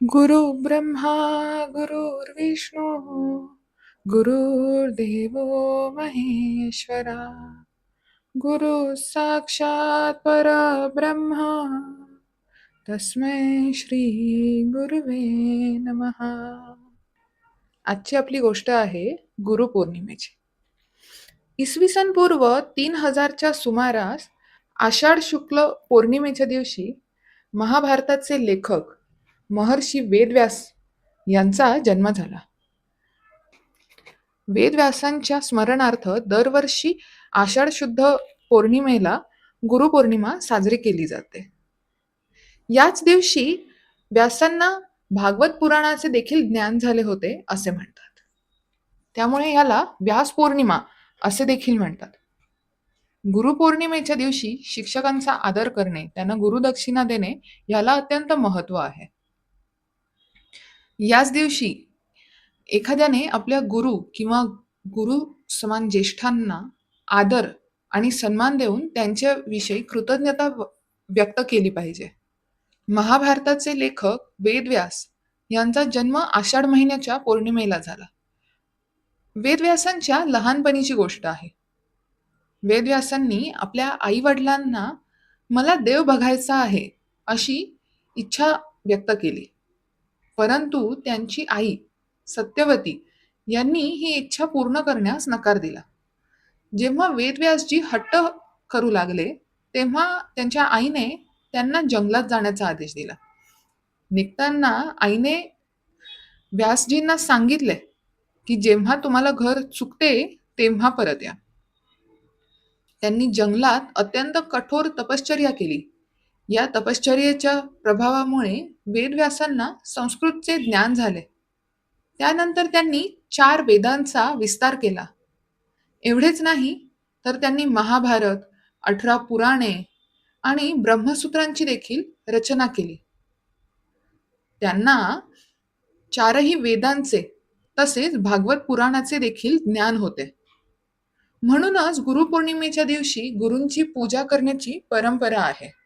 गुरु ब्रह्मा गुरुर्विष्णू गुरुर्देव महेश्वरा गुरु साक्षात परब्रह्मा तस्मै श्री गुरुवे नमहा आजची आपली गोष्ट आहे गुरुपौर्णिमेची इसवी सन पूर्व तीन हजारच्या सुमारास आषाढ शुक्ल पौर्णिमेच्या दिवशी महाभारताचे लेखक महर्षी वेदव्यास यांचा जन्म झाला. वेदव्यासांच्या स्मरणार्थ दरवर्षी आषाढ शुद्ध पौर्णिमेला गुरुपौर्णिमा साजरी केली जाते. याच दिवशी व्यासांना भागवत पुराणाचे देखील ज्ञान झाले होते असे म्हणतात. त्यामुळे याला व्यास पौर्णिमा असे देखील म्हणतात. गुरुपौर्णिमेच्या दिवशी शिक्षकांचा आदर करणे त्यांना गुरुदक्षिणा देणे याला अत्यंत महत्त्व आहे. याच दिवशी एखाद्याने आपल्या गुरु किंवा गुरु समान ज्येष्ठांना आदर आणि सन्मान देऊन त्यांच्याविषयी कृतज्ञता व- व्यक्त केली पाहिजे. महाभारताचे लेखक वेदव्यास यांचा जन्म आषाढ महिन्याच्या पौर्णिमेला झाला. वेदव्यासांच्या लहानपणीची गोष्ट आहे. वेदव्यासांनी आपल्या आई वडिलांना मला देव बघायचा आहे अशी इच्छा व्यक्त केली. परंतु त्यांची आई सत्यवती यांनी ही इच्छा पूर्ण करण्यास नकार दिला. जेव्हा वेदव्यासजी हट्ट करू लागले तेव्हा त्यांच्या आईने त्यांना जंगलात जाण्याचा आदेश दिला. निघताना आईने व्यासजींना सांगितले की जेव्हा तुम्हाला घर चुकते तेव्हा परत या. त्यांनी जंगलात अत्यंत कठोर तपश्चर्या केली. या तपश्चर्येच्या प्रभावामुळे वेदव्यासांना संस्कृतचे ज्ञान झाले. त्यानंतर त्यांनी चार वेदांचा विस्तार केला. एवढेच नाही तर त्यांनी महाभारत अठरा पुराणे आणि ब्रह्मसूत्रांची देखील रचना केली. त्यांना चारही वेदांचे तसेच भागवत पुराणाचे देखील ज्ञान होते. म्हणूनच गुरुपौर्णिमेच्या दिवशी गुरूंची पूजा करण्याची परंपरा आहे.